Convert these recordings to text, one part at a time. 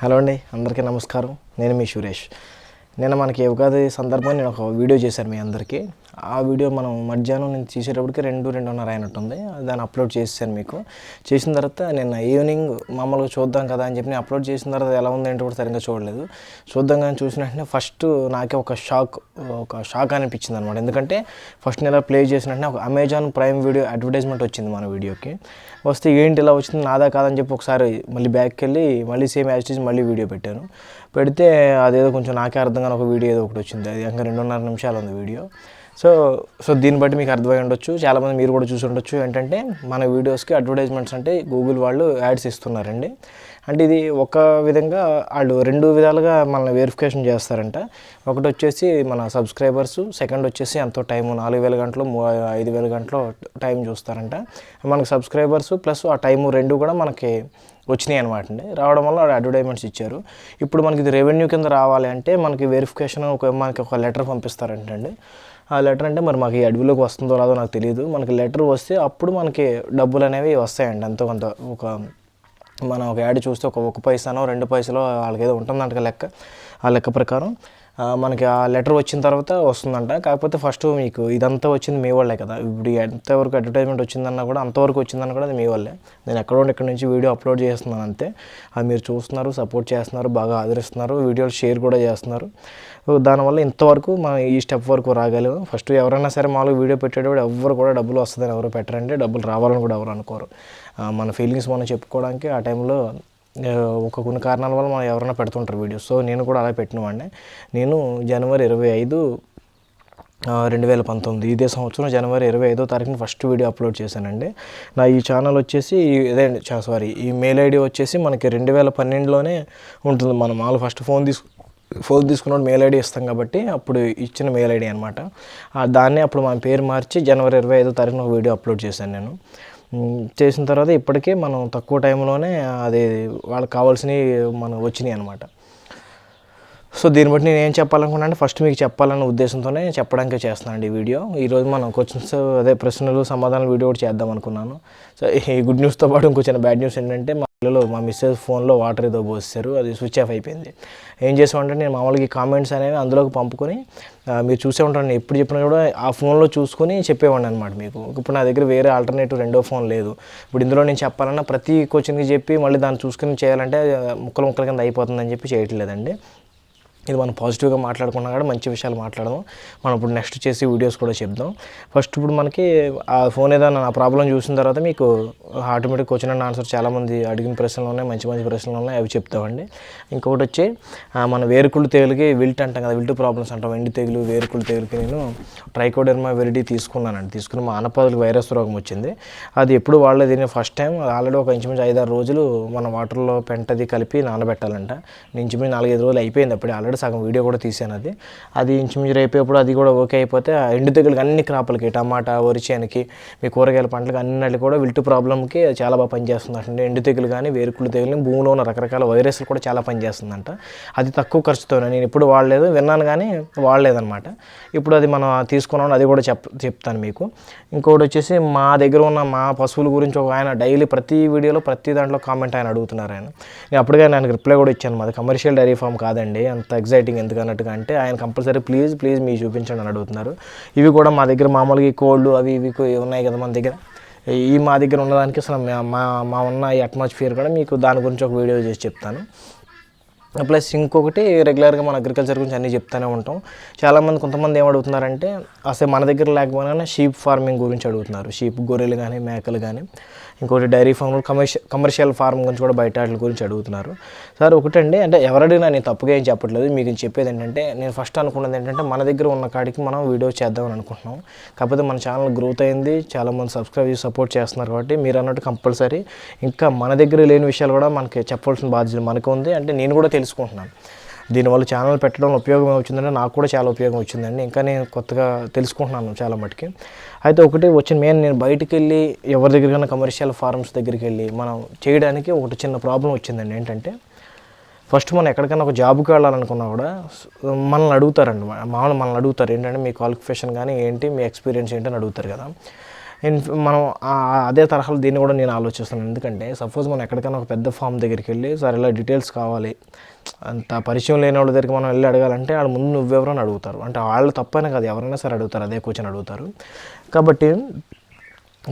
Hello అండి అందరికీ నమస్కారం. నేను మీ సురేష్. నేను మనకి ఉగాది సందర్భంగా నేను ఒక వీడియో చేశాను మీ అందరికీ. ఆ వీడియో మనం మధ్యాహ్నం నేను తీసేటప్పటికి రెండు రెండున్నర అయినట్టుంది. దాన్ని అప్లోడ్ చేసాను మీకు. చేసిన తర్వాత నిన్న ఈవినింగ్ మామూలుగా చూద్దాం కదా అని చెప్పి నేను అప్లోడ్ చేసిన తర్వాత ఎలా ఉంది ఏంటో కూడా సరిగ్గా చూడలేదు. చూద్దాం కానీ చూసిన వెంటనే ఫస్ట్ నాకే ఒక షాక్ ఒక షాక్ అనిపించింది అనమాట ఎందుకంటే ఫస్ట్ నేను ప్లే చేసిన వెంటనే ఒక అమెజాన్ ప్రైమ్ వీడియో అడ్వర్టైజ్మెంట్ వచ్చింది మన వీడియోకి. వస్తే ఏంటి ఇలా వచ్చింది? నాదా కాదని చెప్పి ఒకసారి మళ్ళీ బ్యాక్కి వెళ్ళి మళ్ళీ సేమ్ యాజ్ మళ్ళీ వీడియో పెట్టాను. పెడితే అదేదో కొంచెం నాకే అర్థం కాని ఒక వీడియో ఏదో ఒకటి వచ్చింది. అది ఇంకా రెండున్నర నిమిషాలు ఉంది వీడియో. సో సో దీన్ని బట్టి మీకు అర్థమై ఉండొచ్చు. చాలామంది మీరు కూడా చూసి ఉండొచ్చు. ఏంటంటే మన వీడియోస్కి అడ్వర్టైజ్మెంట్స్ అంటే గూగుల్ వాళ్ళు యాడ్స్ ఇస్తున్నారండి. అంటే ఇది ఒక విధంగా వాళ్ళు రెండు విధాలుగా మనల్ని వెరిఫికేషన్ చేస్తారంట. ఒకటి వచ్చేసి మన సబ్స్క్రైబర్స్ సెకండ్ వచ్చేసి ఎంతో టైము నాలుగు వేల గంటలు ఐదు వేల గంటలు టైం చూస్తారంట. మనకి సబ్స్క్రైబర్స్ ప్లస్ ఆ టైము రెండు కూడా మనకి వచ్చినాయి అనమాట అండి. రావడం వల్ల వాళ్ళు అడ్వర్టైజ్మెంట్స్ ఇచ్చారు. ఇప్పుడు మనకి ఇది రెవెన్యూ కింద రావాలి అంటే మనకి వెరిఫికేషన్ ఒక మనకి ఒక లెటర్ పంపిస్తారంటండి. ఆ లెటర్ అంటే మరి మాకు ఈ అడవిలోకి వస్తుందో రాదో నాకు తెలియదు మనకి లెటర్ వస్తే అప్పుడు మనకి డబ్బులు అనేవి వస్తాయండి. ఎంతో కొంత ఒక మనం ఒక యాడ్ చూస్తే ఒక ఒక పైసానో రెండు పైసలో వాళ్ళకి ఏదో ఉంటుందంట లెక్క. ఆ లెక్క ప్రకారం మనకి ఆ లెటర్ వచ్చిన తర్వాత వస్తుందంట. కాకపోతే ఫస్ట్ మీకు ఇదంతా వచ్చింది మీ వాళ్ళే కదా. ఇప్పుడు ఎంతవరకు అడ్వర్టైజ్మెంట్ వచ్చిందన్నా కూడా అంతవరకు వచ్చిందన్న కూడా అది మీ వాళ్ళే నేను ఎక్కడో ఇక్కడ నుంచి వీడియో అప్లోడ్ చేస్తున్నాను అంతే. అది మీరు చూస్తున్నారు సపోర్ట్ చేస్తున్నారు బాగా ఆదరిస్తున్నారు వీడియోలు షేర్ కూడా చేస్తున్నారు. సో దానివల్ల ఇంతవరకు మనం ఈ స్టెప్ వరకు రాగలేము ఫస్ట్ ఎవరైనా సరే మామూలుగా వీడియో పెట్టేటప్పుడు ఎవరు కూడా డబ్బులు వస్తుందని ఎవరు పెట్టరంటే డబ్బులు రావాలని కూడా ఎవరు అనుకోరు. మన ఫీలింగ్స్ మనం చెప్పుకోవడానికి ఆ టైంలో ఒక కొన్ని కారణాల వల్ల మనం ఎవరైనా పెడుతుంటారు వీడియోస్. సో నేను కూడా అలా పెట్టినవాడిని. నేను జనవరి ఇరవై ఐదు రెండు వేల పంతొమ్మిది ఇదే సంవత్సరం జనవరి ఇరవై ఐదో తారీఖున ఫస్ట్ వీడియో అప్లోడ్ చేశానండి. నా ఈ ఛానల్ వచ్చేసి ఇదే సారీ ఈ మెయిల్ ఐడి వచ్చేసి మనకి రెండు వేల పన్నెండులోనే ఉంటుంది. మనం వాళ్ళు ఫస్ట్ ఫోన్ తీసుకు ఫోన్ తీసుకున్నప్పుడు మెయిల్ ఐడి ఇస్తాం కాబట్టి అప్పుడు ఇచ్చిన మెయిల్ ఐడి అనమాట దాన్నే అప్పుడు మన పేరు మార్చి జనవరి ఇరవై ఐదో తారీఖున ఒక వీడియో అప్లోడ్ చేశాను నేను. చేసిన తర్వాత ఇప్పటికే మనం తక్కువ టైంలోనే అది వాళ్ళకి కావాల్సినవి మనం వచ్చినాయి అనమాట సో దీన్ని బట్టి నేను ఏం చెప్పాలనుకున్నా అంటే ఫస్ట్ మీకు చెప్పాలన్న ఉద్దేశంతోనే చెప్పడానికి చేస్తున్నాను ఈ వీడియో. ఈరోజు మనం క్వశ్చన్స్ అదే ప్రశ్నలు సమాధానాలు వీడియో కూడా చేద్దాం అనుకున్నాను. సో ఈ గుడ్ న్యూస్తో పాటు ఇంకో చిన్న బ్యాడ్ న్యూస్ ఏంటంటే పిల్లలు మా మిస్సెస్ ఫోన్లో వాటర్ ఏదో పోస్తారు అది స్విచ్ ఆఫ్ అయిపోయింది. ఏం చేసామంటే నేను మామూలుగా ఈ కామెంట్స్ అనేవి అందులోకి పంపుకొని మీరు చూసే ఉంటాను ఎప్పుడు చెప్పినా కూడా ఆ ఫోన్లో చూసుకొని చెప్పేవాడిని అనమాట మీకు. ఇప్పుడు నా దగ్గర వేరే ఆల్టర్నేటివ్ రెండో ఫోన్ లేదు. ఇప్పుడు ఇందులో నేను చెప్పాలన్నా ప్రతి క్వశ్చన్కి చెప్పి మళ్ళీ దాన్ని చూసుకొని చేయాలంటే ముక్కలు ముక్కల కింద అయిపోతుందని చెప్పి చేయట్లేదండి. ఇది మనం పాజిటివ్గా మాట్లాడుకున్నా కూడా మంచి విషయాలు మాట్లాడదాం. మనం ఇప్పుడు నెక్స్ట్ చేసి వీడియోస్ కూడా చెప్దాం. ఫస్ట్ ఇప్పుడు మనకి ఆ ఫోన్ ఏదైనా నా ప్రాబ్లం చూసిన తర్వాత మీకు ఆటోమేటిక్ క్వశ్చన్ అండ్ ఆన్సర్ చాలామంది అడిగిన ప్రశ్నలు ఉన్నాయి మంచి మంచి ప్రశ్నలు ఉన్నాయి అవి చెప్తామండి. ఇంకొకటి వచ్చి మన వేరుకుళ్ళు తెగులకి విల్ట్ అంటాం కదా విల్ట్ ప్రాబ్లమ్స్ అంటాం. ఎండి తెగులు వేరుకుళ్ళు తెగులకి నేను ట్రైకోడెర్మా వెరిడి తీసుకున్నానండి. తీసుకుని మా అనపాదులకు వైరస్ రోగం వచ్చింది. అది ఎప్పుడు వాడలేదు. నేను ఫస్ట్ టైం ఆల్రెడీ ఒక ఇంచుమించు ఐదారు రోజులు మన వాటర్లో పెంటది కలిపి నానబెట్టాలంట. ఇంచుమించు నాలుగైదు రోజులు అయిపోయింది అప్పుడు. ఆల్రెడీ సగం వీడియో కూడా తీసాను అది. అది ఇంచుమించు అయిపోయేప్పుడు అది కూడా ఓకే అయిపోతే ఆ ఎండు తెగులకి అన్ని క్రాపులకి టమాటా వరిచేనికి మీ కూరగాయల పంటలకు అన్నిటికి కూడా విల్టు ప్రాబ్లంకి చాలా బాగా పనిచేస్తుంది అంటే ఎండు తెగులు కానీ వేరుకుళ్ళు తెగులు భూమిలో ఉన్న రకరకాల వైరస్లు కూడా చాలా పనిచేస్తుందంట. అది తక్కువ ఖర్చుతోనే నేను ఎప్పుడు వాడలేదు విన్నాను కానీ వాడలేదన్నమాట ఇప్పుడు అది మనం తీసుకున్నాం అది కూడా చెప్ చెప్తాను మీకు. ఇంకోటి వచ్చేసి మా దగ్గర ఉన్న మా పశువుల గురించి ఒక ఆయన డైలీ ప్రతి వీడియోలో ప్రతి దాంట్లో కామెంట్ ఆయన అడుగుతున్నారు ఆయన. నేను అప్పటికే నేను రిప్లై కూడా ఇచ్చాను మాది. కమర్షియల్ డైరీ ఫామ్ కాదండి. అంత ఎగ్జైటింగ్ ఎందుకు అన్నట్టుగా అంటే ఆయన కంపల్సరీ ప్లీజ్ ప్లీజ్ మీ చూపించండి అని అడుగుతున్నారు. ఇవి కూడా మా దగ్గర మామూలుగా ఈ కోళ్ళు అవి ఇవి ఉన్నాయి కదా మన దగ్గర. ఈ మా దగ్గర ఉన్నదానికి అసలు మా- మా ఉన్న ఈ అట్మాస్ఫియర్ కూడా మీకు దాని గురించి ఒక వీడియో చేసి చెప్తాను. ప్లస్ ఇంకొకటి రెగ్యులర్గా మన అగ్రికల్చర్ గురించి అన్నీ చెప్తూనే ఉంటాం. చాలామంది కొంతమంది ఏం అడుగుతున్నారంటే అసలు మన దగ్గర లేకపోయినా షీప్ ఫార్మింగ్ గురించి అడుగుతున్నారు. షీప్ గొర్రెలు కానీ మేకలు కానీ ఇంకోటి dairy farm commercial commercial farm గురించి కూడా బయట వాటి గురించి అడుగుతున్నారు. సార్ ఒకటండి అంటే ఎవరడినా నేను తప్పుగా ఏం చెప్పట్లేదు. మీకు చెప్పేది ఏంటంటే నేను ఫస్ట్ అనుకున్నది ఏంటంటే మన దగ్గర ఉన్న కాడికి మనం వీడియో చేద్దామని అనుకుంటున్నాం. కాకపోతే మన ఛానల్ గ్రోత్ అయింది చాలామంది సబ్స్క్రైబ్ చేసి సపోర్ట్ చేస్తున్నారు కాబట్టి మీరు అన్నట్టు కంపల్సరీ. ఇంకా మన దగ్గర లేని విషయాలు కూడా మనకి చెప్పాల్సిన బాధ్యత మనకు ఉంది. అంటే నేను కూడా తెలుసుకుంటున్నాను. దీనివల్ల ఛానల్ పెట్టడం ఉపయోగం వచ్చిందంటే నాకు కూడా చాలా ఉపయోగం వచ్చిందండి. ఇంకా నేను కొత్తగా తెలుసుకుంటున్నాను చాలా మటుకి. అయితే ఒకటి వచ్చిన మెయిన్ నేను బయటికి వెళ్ళి ఎవరి దగ్గరికైనా కమర్షియల్ ఫార్మ్స్ దగ్గరికి వెళ్ళి మనం చేయడానికి ఒకటి చిన్న ప్రాబ్లం వచ్చిందండి. ఏంటంటే ఫస్ట్ మనం ఎక్కడికైనా ఒక జాబ్కి వెళ్ళాలనుకున్నా కూడా మనల్ని అడుగుతారండి. మామూలు మనల్ని అడుగుతారు. ఏంటంటే మీ క్వాలిఫికేషన్ కానీ ఏంటి మీ ఎక్స్పీరియన్స్ ఏంటి అని అడుగుతారు కదా. ఇన్- మనం అదే తరహాలో దీన్ని కూడా నేను ఆలోచిస్తున్నాను. ఎందుకంటే సపోజ్ మనం ఎక్కడికైనా ఒక పెద్ద ఫామ్ దగ్గరికి వెళ్ళి సార్ ఇలా డీటెయిల్స్ కావాలి అంత పరిచయం లేని వాళ్ళ దగ్గరికి మనం వెళ్ళి అడగాలంటే వాళ్ళు ముందు నువ్వెవరో అని అడుగుతారు. అంటే వాళ్ళు తప్పైనా కాదు ఎవరైనా సరే అడుగుతారు అదే కూర్చొని అడుగుతారు. కాబట్టి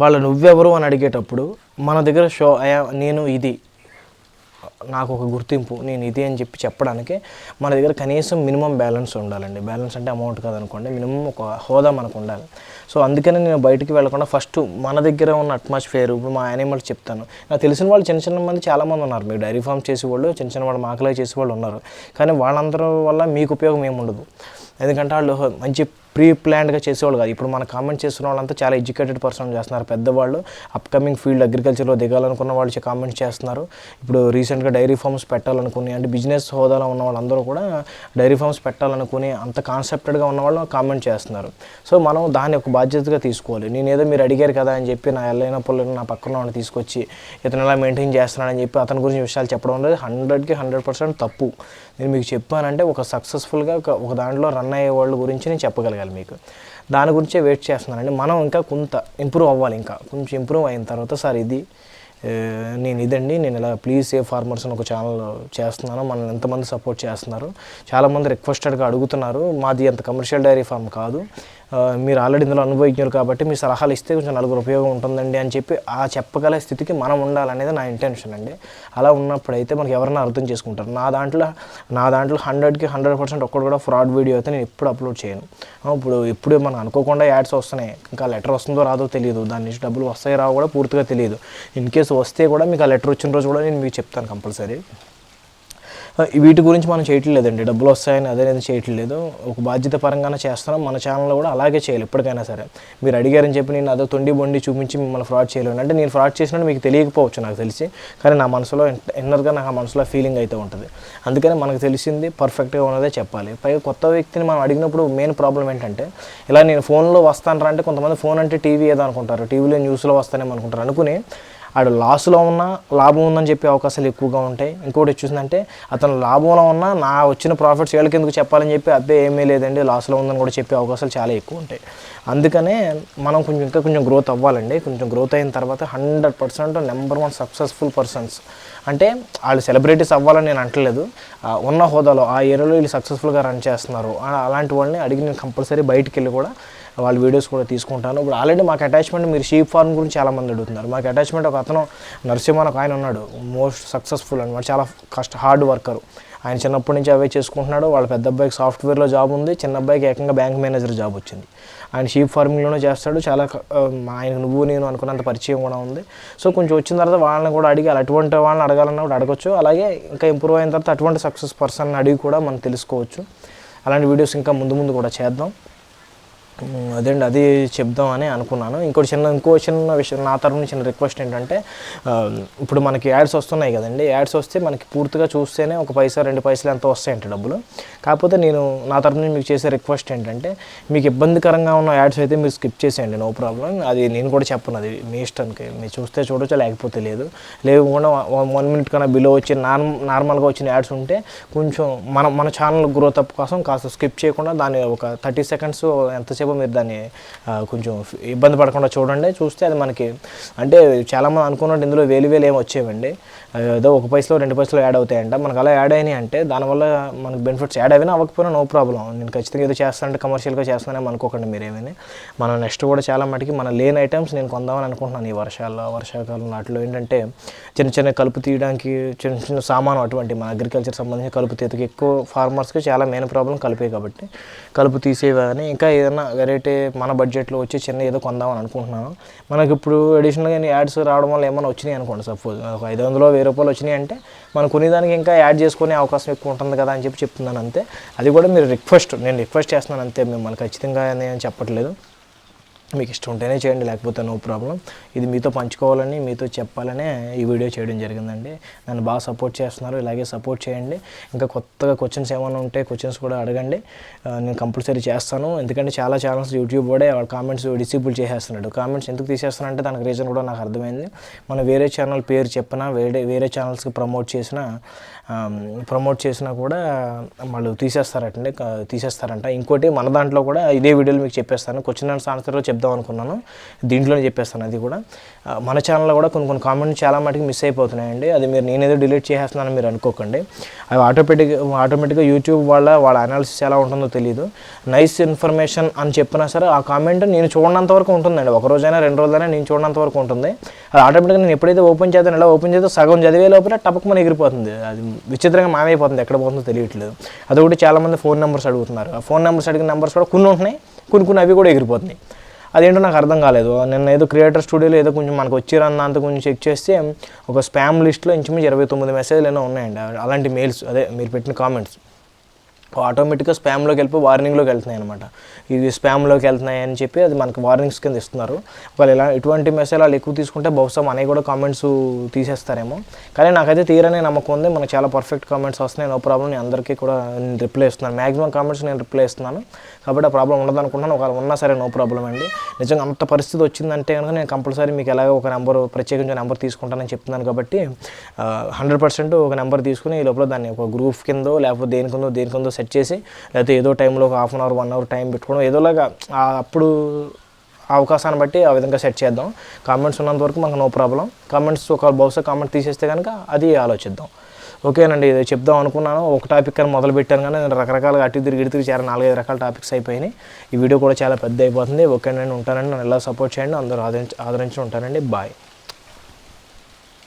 వాళ్ళు నువ్వెవరు అని అడిగేటప్పుడు మన దగ్గర షో నేను ఇది నాకు ఒక గుర్తింపు నేను ఇది అని చెప్పి చెప్పడానికి మన దగ్గర కనీసం మినిమం బ్యాలెన్స్ ఉండాలండి. బ్యాలెన్స్ అంటే అమౌంట్ కాదనుకోండి మినిమం ఒక హోదా మనకు ఉండాలి. సో అందుకని నేను బయటికి వెళ్ళకుండా ఫస్ట్ మన దగ్గర ఉన్న అట్మాస్ఫియర్ ఇప్పుడు మా యానిమల్స్ చెప్తాను. నాకు తెలిసిన వాళ్ళు చిన్న చిన్న మంది చాలామంది ఉన్నారు. మీరు డైరీ ఫామ్ చేసేవాళ్ళు చిన్న చిన్న వాళ్ళు మాకలే చేసేవాళ్ళు ఉన్నారు. కానీ వాళ్ళందరూ వల్ల మీకు ఉపయోగం ఏమి ఉండదు ఎందుకంటే వాళ్ళు మంచి ప్రీ ప్లాన్డ్గా చేసేవాళ్ళు కాదు. ఇప్పుడు మన కామెంట్ చేస్తున్న వాళ్ళంతా చాలా ఎడ్యుకేటెడ్ పర్సన్ చేస్తున్నారు. పెద్దవాళ్ళు అప్కమింగ్ ఫీల్డ్ అగ్రికల్చర్లో దిగాలనుకున్న వాళ్ళు కామెంట్స్ చేస్తున్నారు. ఇప్పుడు రీసెంట్గా డైరీ ఫార్మ్స్ పెట్టాలనుకుని అంటే బిజినెస్ హోదాలో ఉన్న వాళ్ళందరూ కూడా డైరీ ఫార్మ్స్ పెట్టాలనుకుని అంత కాన్సెప్టెడ్గా ఉన్న వాళ్ళు కామెంట్ చేస్తున్నారు. సో మనం దాన్ని ఒక బాధ్యతగా తీసుకోవాలి. నేను ఏదో మీరు అడిగారు కదా అని చెప్పి నా ఎల్లైన పుల్లని నా పక్కన వాళ్ళని తీసుకొచ్చి ఇతను ఎలా మెయింటైన్ చేస్తున్నాడని చెప్పి అతని గురించి విషయాలు చెప్పడం అనేది హండ్రెడ్కి హండ్రెడ్ పర్సెంట్ తప్పు. నేను మీకు చెప్పానంటే ఒక సక్సెస్ఫుల్గా ఒక దాంట్లో రన్ అయ్యే వాళ్ళ గురించి నేను చేయాలి మీకు. దాని గురించే వెయిట్ చేస్తున్నానండి. మనం ఇంకా కొంత ఇంప్రూవ్ అవ్వాలి ఇంకా. కొంచెం ఇంప్రూవ్ అయిన తర్వాత సార్ ఇది నేను ఇదండి నేను ఇలా ప్లీజ్ సేవ్ ఫార్మర్స్ అని ఒక ఛానల్ చేస్తున్నాను. మనల్ని ఎంతమంది సపోర్ట్ చేస్తున్నారు. చాలామంది రిక్వెస్టెడ్గా అడుగుతున్నారు. మాది అంత కమర్షియల్ డైరీ ఫామ్ కాదు. మీరు ఆల్రెడీ ఇందులో అనుభవించారు కాబట్టి మీ సలహాలు ఇస్తే కొంచెం నలుగురు ఉపయోగం ఉంటుందండి అని చెప్పి ఆ చెప్పగల స్థితికి మనం ఉండాలనేది నా ఇంటెన్షన్ అండి. అలా ఉన్నప్పుడైతే మనకి ఎవరైనా అర్థం చేసుకుంటారు. నా దాంట్లో నా దాంట్లో హండ్రెడ్కి హండ్రెడ్ పర్సెంట్ ఒక్కడు కూడా ఫ్రాడ్ వీడియో అయితే నేను ఎప్పుడు అప్లోడ్ చేయను. ఇప్పుడు ఎప్పుడు మనం అనుకోకుండా యాడ్స్ వస్తున్నాయి. ఇంకా లెటర్ వస్తుందో రాదో తెలియదు. దాని నుంచి డబ్బులు వస్తాయి రావు కూడా పూర్తిగా తెలియదు. ఇన్ కేసు వస్తే కూడా మీకు ఆ లెటర్ వచ్చిన రోజు కూడా నేను మీకు చెప్తాను కంపల్సరీ వీటి గురించి మనం చేయట్లేదండి. డబ్బులు వస్తాయని అదేనేది చేయట్లేదు. ఒక బాధ్యత పరంగానే చేస్తున్నాం. మన ఛానల్లో కూడా అలాగే చేయాలి. ఎప్పటికైనా సరే. మీరు అడిగారని చెప్పి నేను అదో తొండి బొండి చూపించి మిమ్మల్ని ఫ్రాడ్ చేయలేను. అంటే నేను ఫ్రాడ్ చేసినట్టు మీకు తెలియకపోవచ్చు నాకు తెలిసి. కానీ నా మనసులో ఇన్నర్గా నాకు ఆ మనసులో ఫీలింగ్ అయితే ఉంటుంది. అందుకని మనకు తెలిసింది పర్ఫెక్ట్గా ఉన్నదే చెప్పాలి. పైగా కొత్త వ్యక్తిని మనం అడిగినప్పుడు మెయిన్ ప్రాబ్లం ఏంటంటే ఇలా నేను ఫోన్లో వస్తాను అంటే కొంతమంది ఫోన్ అంటే టీవీ ఏదో అనుకుంటారు. టీవీలో న్యూస్లో వస్తానేమో అనుకుంటారు. అనుకుని ఆడు లాస్లో ఉన్నా లాభం ఉందని చెప్పే అవకాశాలు ఎక్కువగా ఉంటాయి. ఇంకోటి వచ్చిందంటే అతను లాభంలో ఉన్నా నా వచ్చిన ప్రాఫిట్స్ వీళ్ళకి ఎందుకు చెప్పాలని చెప్పి అబ్బే ఏమీ లేదండి లాస్లో ఉందని కూడా చెప్పే అవకాశాలు చాలా ఎక్కువ ఉంటాయి. అందుకనే మనం కొంచెం ఇంకా కొంచెం గ్రోత్ అవ్వాలండి. కొంచెం గ్రోత్ అయిన తర్వాత hundred percent number one successful persons అంటే వాళ్ళు సెలబ్రిటీస్ అవ్వాలని నేను అంటలేదు. ఉన్న హోదాలో ఆ ఏరియాలో వీళ్ళు సక్సెస్ఫుల్గా రన్ చేస్తున్నారు. అలాంటి వాళ్ళని అడిగి నేను కంపల్సరీ బయటికి వెళ్ళి కూడా వాళ్ళ వీడియోస్ కూడా తీసుకుంటాను. ఇప్పుడు ఆల్రెడీ మాకు అటాచ్మెంట్ మీరు షీప్ ఫార్మ్ గురించి చాలామంది అడుగుతున్నారు. మాకు అటాచ్మెంట్ ఒక అతను నరసింహ ఒక ఆయన ఉన్నాడు. మోస్ట్ సక్సెస్ఫుల్ అనమాట. చాలా కష్ట హార్డ్ వర్కర్ ఆయన చిన్నప్పటి నుంచి అవే చేసుకుంటున్నాడు. వాళ్ళ పెద్ద అబ్బాయికి సాఫ్ట్వేర్లో జాబ్ ఉంది. చిన్న అబ్బాయికి ఏకంగా బ్యాంక్ మేనేజర్ జాబ్ వచ్చింది. ఆయన షీప్ ఫార్మింగ్లోనే చేస్తాడు. చాలా ఆయన నువ్వు నేను అనుకున్నంత పరిచయం కూడా ఉంది. సో కొంచెం వచ్చిన తర్వాత వాళ్ళని కూడా అడిగి అటువంటి వాళ్ళని అడగాలన్నా కూడా అడగచ్చు. అలాగే ఇంకా ఇంప్రూవ్ అయిన తర్వాత అటువంటి సక్సెస్ పర్సన్ అడిగి కూడా మనం తెలుసుకోవచ్చు. అలాంటి వీడియోస్ ఇంకా ముందు ముందు కూడా చేద్దాం. అదే అదేండి అది చెప్దామని అనుకున్నాను. ఇంకోటి చిన్న ఇంకో చిన్న విషయం నా తరఫున చిన్న రిక్వెస్ట్ ఏంటంటే ఇప్పుడు మనకి యాడ్స్ వస్తున్నాయి కదండి. యాడ్స్ వస్తే మనకి పూర్తిగా చూస్తేనే ఒక పైసా రెండు పైసలు ఎంత వస్తాయంటే డబ్బులు. కాకపోతే నేను నా తరఫున నుంచి మీకు చేసే రిక్వెస్ట్ ఏంటంటే మీకు ఇబ్బందికరంగా ఉన్న యాడ్స్ అయితే మీరు స్కిప్ చేసేయండి నో ప్రాబ్లం అది నేను కూడా చెప్పను అది మీ ఇష్టానికి. మీరు చూస్తే చూడొచ్చు లేకపోతే లేదు. లేకుండా వన్ మినిట్ కన్నా బిలో వచ్చి నార్మ్ నార్మల్గా వచ్చిన యాడ్స్ ఉంటే కొంచెం మన మన ఛానల్ గ్రోత్ అప్ కోసం కాస్త స్కిప్ చేయకుండా దాన్ని ఒక థర్టీ సెకండ్స్ ఎంతసేపు మీరు దాన్ని కొంచెం ఇబ్బంది పడకుండా చూడండి. చూస్తే అది మనకి అంటే చాలామంది అనుకున్నట్టు ఇందులో వేలు వేలు ఏమి వచ్చేవండి. ఏదో ఒక పైసలో రెండు పైసలు యాడ్ అవుతాయంట. మనకు అలా యాడ్ అయినాయి అంటే దానివల్ల మనకు బెనిఫిట్స్ యాడ్ అయినా అవ్వకపోయినా నో ప్రాబ్లం. నేను ఖచ్చితంగా ఏదో చేస్తానంటే కమర్షియల్గా చేస్తానని అనుకోకండి మీరేమని. మనం నెక్స్ట్ కూడా చాలా మటుకి మన లేని ఐటమ్స్ నేను కొందామని అనుకుంటున్నాను ఈ వర్షాల్లో. వర్షాకాలం వాటిలో ఏంటంటే చిన్న చిన్న కలుపు తీయడానికి చిన్న చిన్న సామాను అటువంటి మన అగ్రికల్చర్ సంబంధించిన కలుపు తీతకి ఎక్కువ ఫార్మర్స్కి చాలా మెయిన్ ప్రాబ్లం కలిపే కాబట్టి. కలుపు తీసేవని ఇంకా ఏదైనా వెరైటీ మన బడ్జెట్లో వచ్చి చిన్న ఏదో కొందామని అనుకుంటున్నాను. మనకి ఇప్పుడు అడిషనల్గా యాడ్స్ రావడం వల్ల ఏమైనా వచ్చినాయి అనుకోండి సపోజ్ ఒక ఐదు వందలు వెయ్యి రూపాయలు వచ్చినాయి అంటే మనం కొనేదానికి ఇంకా యాడ్ చేసుకునే అవకాశం ఎక్కువ ఉంటుంది కదా అని చెప్పి చెప్తున్నాను అంతే. అది కూడా మీరు రిక్వెస్ట్ నేను రిక్వెస్ట్ చేస్తున్నాను అంతే మిమ్మల్ని. ఖచ్చితంగా నేను చెప్పట్లేదు. మీకు ఇష్టం ఉంటేనే చేయండి లేకపోతే నో ప్రాబ్లం. ఇది మీతో పంచుకోవాలని మీతో చెప్పాలనే ఈ వీడియో చేయడం జరిగిందండి. నన్ను బాగా సపోర్ట్ చేస్తున్నారు ఇలాగే సపోర్ట్ చేయండి. ఇంకా కొత్తగా క్వశ్చన్స్ ఏమైనా ఉంటే క్వశ్చన్స్ కూడా అడగండి. నేను కంపల్సరీ చేస్తాను. ఎందుకంటే చాలా ఛానల్స్ యూట్యూబ్ కూడా వాళ్ళ కామెంట్స్ డిసేబుల్ చేసేస్తున్నాడు. కామెంట్స్ ఎందుకు తీసేస్తున్నారంటే దానికి రీజన్ కూడా నాకు అర్థమైంది. మనం వేరే ఛానల్ పేరు చెప్పినా వేరే వేరే ఛానల్స్కి ప్రమోట్ చేసినా ప్రమోట్ చేసినా కూడా వాళ్ళు తీసేస్తారటండి. క- తీసేస్తారంట. ఇంకోటి మన దాంట్లో కూడా ఇదే వీడియోలో మీకు చెప్పేస్తాను. క్వశ్చన్ అండ్ ఆన్సర్లో చేద్దాం అనుకున్నాను. దీంట్లోనే చెప్పేస్తాను అది కూడా. మన ఛానల్లో కూడా కొన్ని కొన్ని కామెంట్స్ చాలా మటుకు మిస్ అయిపోతున్నాయండి. అది మీరు నేనేదో డిలీట్ చేసేస్తున్నాను మీరు అనుకోకండి. అవి ఆటోమేటిక్ ఆటోమేటిక్గా యూట్యూబ్ వాళ్ళ వాళ్ళ అనాలిసిస్ ఎలా ఉంటుందో తెలియదు నైస్ ఇన్ఫర్మేషన్ అని చెప్పినా సరే ఆ కామెంట్ నేను చూడనంత వరకు ఉంటుందండి. ఒక రోజైనా రెండు రోజులైనా నేను చూడనంత వరకు ఉంటుంది. అది ఆటోమేటిక్గా నేను ఎప్పుడైతే ఓపెన్ చేస్తాను ఎలా ఓపెన్ చేస్తే సగం చదివే లోపల టపకమని ఎగిరిపోతుంది. అది విచిత్రంగా మామైపోతుంది ఎక్కడ పోతుందో తెలియట్లేదు. అదొకటి చాలామంది ఫోన్ నెంబర్స్ అడుగుతున్నారు. ఆ ఫోన్ నెంబర్స్ అడిగిన నెంబర్స్ కూడా కొన్ని ఉంటున్నాయి కొన్ని కొన్ని అవి కూడా ఎగిరిపోతున్నాయి. అదేంటో నాకు అర్థం కాలేదు. నిన్న ఏదో క్రియేటర్ స్టూడియోలో ఏదో కొంచెం మనకు వచ్చిరన్నంత కొంచెం చెక్ చేస్తే ఒక స్పామ్ లిస్ట్లో ఇంచుమించు ఇరవై తొమ్మిది మెసేజ్లు ఏమో ఉన్నాయండి. అలాంటి మెయిల్స్ అదే మీరు పెట్టిన కామెంట్స్ ఆటోమేటిక్గా స్పామ్లోకి వెళ్ళిపోయి వార్నింగ్లోకి వెళ్తున్నాయి అనమాట ఇది స్పామ్లోకి వెళ్తున్నాయి అని చెప్పి అది మనకు వార్నింగ్స్ కింద ఇస్తున్నారు. ఒకవేళ ఇలా ఇటువంటి మెసేజ్ వాళ్ళు ఎక్కువ తీసుకుంటే బహుశా మనకి కూడా కామెంట్స్ తీసేస్తారేమో. కానీ నాకైతే తీరనే నమ్మకం ఉంది. మనకు చాలా పర్ఫెక్ట్ కామెంట్స్ వస్తున్నాయి. నో ప్రాబ్లం నేను అందరికీ కూడా నేను రిప్లై ఇస్తున్నాను. మ్యాక్సిమం కామెంట్స్ నేను రిప్లై ఇస్తున్నాను. కాబట్టి ఆ ప్రాబ్లం ఉండదు అనుకుంటున్నాను ఒకవేళ ఉన్నా సరే నో ప్రాబ్లం అండి. నిజంగా అంత పరిస్థితి వచ్చిందంటే కనుక నేను కంపల్సరీ మీకు ఎలాగో ఒక నెంబర్ ప్రత్యేకించి నెంబర్ తీసుకుంటానని చెప్తున్నాను కాబట్టి హండ్రెడ్ పర్సెంట్ ఒక నెంబర్ తీసుకుని ఈ లోపల దాన్ని ఒక గ్రూప్ కిందో లేకపోతే దేనికిందో దేనికిందో సెట్ చేసి లేకపోతే ఏదో టైంలో ఒక half an hour one hour time పెట్టుకోవడం ఏదోలాగా అప్పుడు అవకాశాన్ని బట్టి ఆ విధంగా సెట్ చేద్దాం. కామెంట్స్ ఉన్నంత వరకు మనకు నో ప్రాబ్లం కామెంట్స్ ఒక బహుశా కామెంట్ తీసేస్తే కనుక అది ఆలోచిద్దాం. ఓకేనండి ఇది చెప్దాం అనుకున్నాను. ఒక టాపిక్ అని మొదలు పెట్టాను కానీ నేను రకరకాలుగా అటు తిరిగి ఇటు తిరిగి చాలా నాలుగైదు రకాల టాపిక్స్ అయిపోయినాయి. ఈ వీడియో కూడా చాలా పెద్ద అయిపోతుంది ఓకేనండి ఉంటానండి. నన్ను ఎలా సపోర్ట్ చేయండి అందరూ ఆదరించి ఆదరించి ఉంటానండి. బాయ్